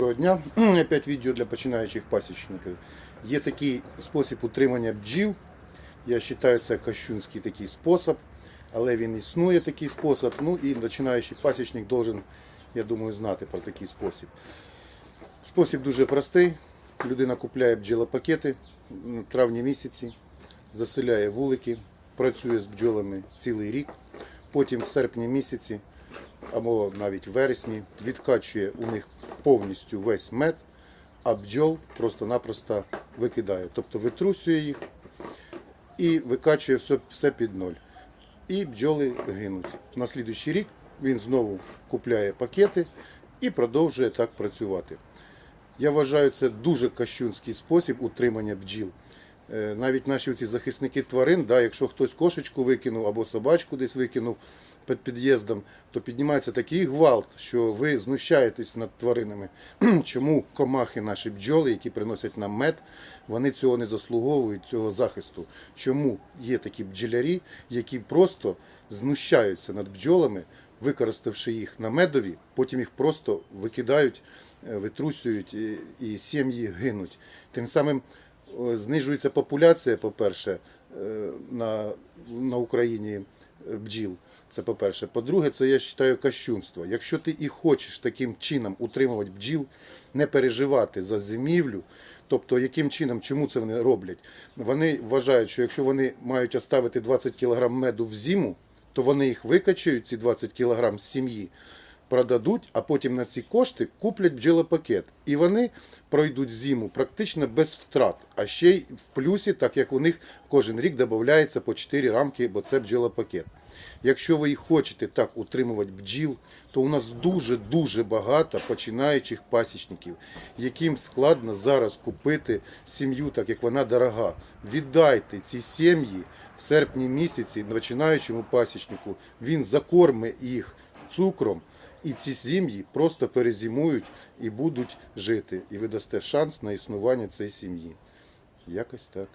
Доброго дня. Опять відео для починаючих пасічників. Є такий спосіб утримання бджіл. Я вважаю, це кощунський такий спосіб, але він існує такий спосіб. Ну і починаючий пасічник должен, я думаю, знати про такий спосіб. Спосіб дуже простий. Людина купляє бджолопакети в травні місяці, заселяє вулики, працює з бджолами цілий рік. Потім в серпні місяці або навіть в вересні відкачує у них повністю весь мед, а бджол просто-напросто викидає. Тобто витрусює їх і викачує все, все під ноль. І бджоли гинуть. На слідуючий рік він знову купляє пакети і продовжує так працювати. Я вважаю, це дуже кащунський спосіб утримання бджіл. Е, Навіть наші ці захисники тварин, да, якщо хтось кошечку викинув або собачку десь викинув під під'їздом, то піднімається такий гвалт, що ви знущаєтесь над тваринами. Чому комахи наші бджоли, які приносять нам мед, вони цього не заслуговують, цього захисту? Чому є такі бджолярі, які просто знущаються над бджолами, використавши їх на медові, потім їх просто викидають, е, витрусюють і, і сім'ї гинуть. Тим самим е, знижується популяція, по-перше, е, на, на Україні е, бджіл. Це по-перше. По-друге, це я вважаю кощунство. Якщо ти і хочеш таким чином утримувати бджіл, не переживати за зимівлю, тобто яким чином, чому це вони роблять? Вони вважають, що якщо вони мають оставити 20 кг меду в зиму, то вони їх викачають, ці 20 кг з сім'ї, продадуть, а потім на ці кошти куплять бджолопакет. І вони пройдуть зиму практично без втрат. А ще й в плюсі, так як у них кожен рік додається по 4 рамки, бо це бджолопакет. Якщо ви хочете так утримувати бджіл, то у нас дуже-дуже багато починаючих пасічників, яким складно зараз купити сім'ю, так як вона дорога. Віддайте ці сім'ї в серпні місяці починаючому пасічнику. Він закорме їх цукром, і ці сім'ї просто перезимують і будуть жити. І ви дасте шанс на існування цієї сім'ї. Якось так.